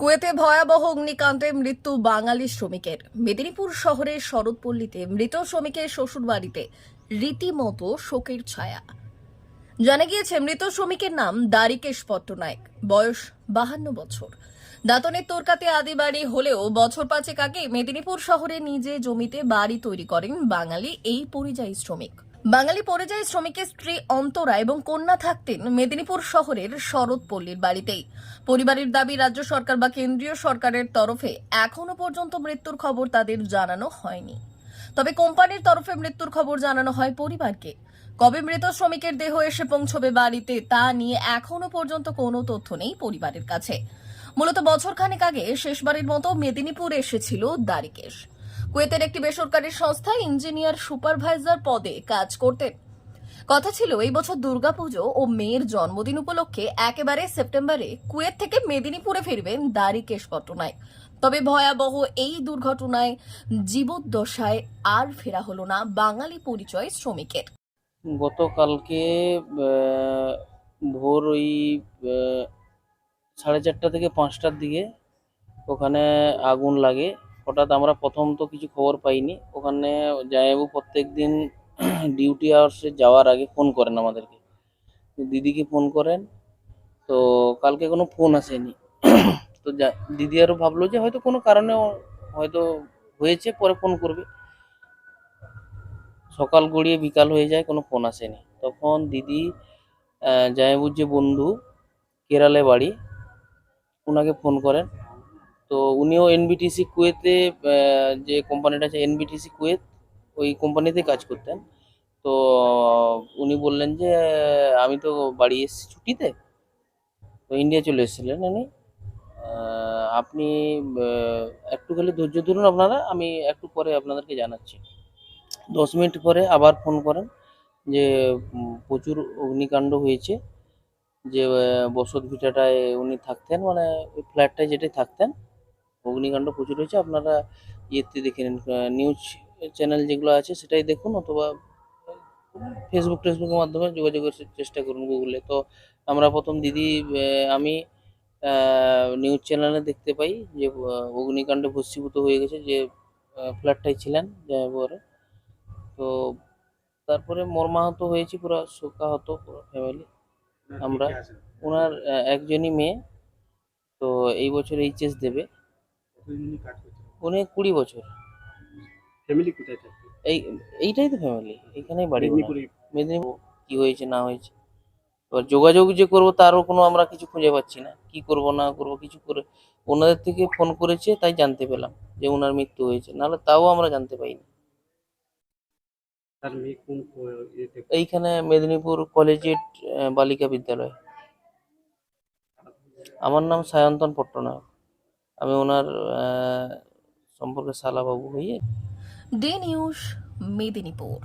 কুয়েতে ভয়াবহ অগ্নিকাণ্ডে মৃত্যু বাঙালি শ্রমিকের। মেদিনীপুর শহরের শরৎপল্লীতে মৃত শ্রমিকের শ্বশুরবাড়িতে রীতিমতো শোকের ছায়া। জানা গিয়েছে, মৃত শ্রমিকের নাম দারিকেশ পট্টনায়ক। বয়স বাহান্ন বছর। দাঁতনের তোরকাতে আদি বাড়ি হলেও বছর পাঁচেক আগে মেদিনীপুর শহরে নিজে জমিতে বাড়ি তৈরি করেন বাঙালি এই পরিযায়ী শ্রমিক। বাঙালি পরিযায়ী শ্রমিকের স্ত্রী অন্তরা এবং কন্যা থাকতেন মেদিনীপুর শহরের শরৎপল্লীর বাড়িতেই। পরিবারের দাবি, রাজ্য সরকার বা কেন্দ্রীয় সরকারের তরফে এখনও পর্যন্ত মৃত্যুর খবর তাদের জানানো হয়নি। তবে কোম্পানির তরফে মৃত্যুর খবর জানানো হয় পরিবারকে। কবে মৃত শ্রমিকের দেহ এসে পৌঁছবে বাড়িতে তা নিয়ে এখনও পর্যন্ত কোনো তথ্য নেই পরিবারের কাছে। মূলত বছরখানেক আগে শেষবারের মতো মেদিনীপুর এসেছিল দারিকেশ। কুয়েতের একটি বেসরকারি সংস্থায় ইঞ্জিনিয়ার সুপারভাইজার পদে কাজ করতেন। কথা ছিল এই বছর দুর্গাপুজো ও মেয়ের জন্মদিন উপলক্ষে একেবারে সেপ্টেম্বরে কুয়েত থেকে মেদিনীপুরে ফিরবেন দারিকেশ পট্টনায়ক তবে ভয়াবহ এই দুর্ঘটনায় জীবদ্দশায় আর ফেরা হলো না বাঙালি পরিচয় শ্রমিকের। গতকালকে ভোর ওই সাড়ে চারটা থেকে পাঁচটার দিকে ওখানে আগুন লাগে। হঠাৎ আমরা প্রথম তো কিছু খবর পাইনি। ওখানে জামাইবাবু প্রত্যেক দিন ডিউটি আওয়ার্সে যাওয়ার আগে ফোন করেন আমাদেরকে। দিদিকে ফোন করেন, তো কালকে কোনো ফোন আসেনি। তো দিদি আরও ভাবলো যে হয়তো কোনো কারণে হয়তো হয়েছে, পরে ফোন করবে। সকাল গড়িয়ে বিকাল হয়ে যায়, কোনো ফোন আসেনি। তখন দিদি জামাইবাবুর যে বন্ধু, কেরালে বাড়ি ওনাকে ফোন করেন। তো উনিও এনবিটিসি কুয়েতে যে কোম্পানিটা আছে এনবিটিসি কুয়েত ওই কোম্পানিতে কাজ করতেন। তো উনি বললেন যে আমি তো বাড়ি এসেছি ছুটিতে, তো ইন্ডিয়া চলে এসেছিলেন উনি। আপনি একটু খালি ধৈর্য ধরুন আপনারা, আমি একটু পরে আপনাদেরকে জানাচ্ছি। দশ মিনিট পরে আবার ফোন করেন যে প্রচুর অগ্নিকাণ্ড হয়েছে, যে বসত ভিটাটায় উনি থাকতেন মানে ওই ফ্ল্যাটটায় যেটাই থাকতেন অগ্নিকাণ্ড প্রচুর হয়েছে। আপনারা ইয়েতে দেখে নিন নিউজ চ্যানেল যেগুলো আছে সেটাই দেখুন অথবা ফেসবুক টেসবুকের মাধ্যমে যোগাযোগের চেষ্টা করুন গুগলে। তো আমরা প্রথম দিদি আমি নিউজ চ্যানেলে দেখতে পাই যে অগ্নিকাণ্ডে ভস্মীভূত হয়ে গেছে যে ফ্ল্যাটটাই ছিলেন জামাইবাবুরা তো তারপরে মর্মাহত হয়েছি পুরো শোকাহত পুরো ফ্যামিলি আমরা ওনার একজনই মেয়ে। তো এই বছর এইচএস দেবে। কাজ উনি কুড়ি বছর। ফ্যামিলি কোথায় থাকে? এই এইটাই তো ফ্যামিলি এখানেই বাড়ি মেদিনীপুরে। মেদিনীপুর কি হয়েছে না হয়েছে? এবার যোগাযোগ যে করব তারও কোনো আমরা কিছু খুঁজে পাচ্ছি না। কি করব না করব কিছু করে ওনাদের থেকে ফোন করেছে তাই জানতে পেলাম যে ওনার মৃত্যু হয়েছে। নাহলে তাও আমরা জানতে পাইনি। এইখানে মেদিনীপুর কলেজিয়েট বালিকা বিদ্যালয়। আমার নাম সায়ন্তন পট্টনায়ক। আমি ওনার সম্পর্কে সালাবাবু হয়ে ডে নিউজ মেদিনীপুর।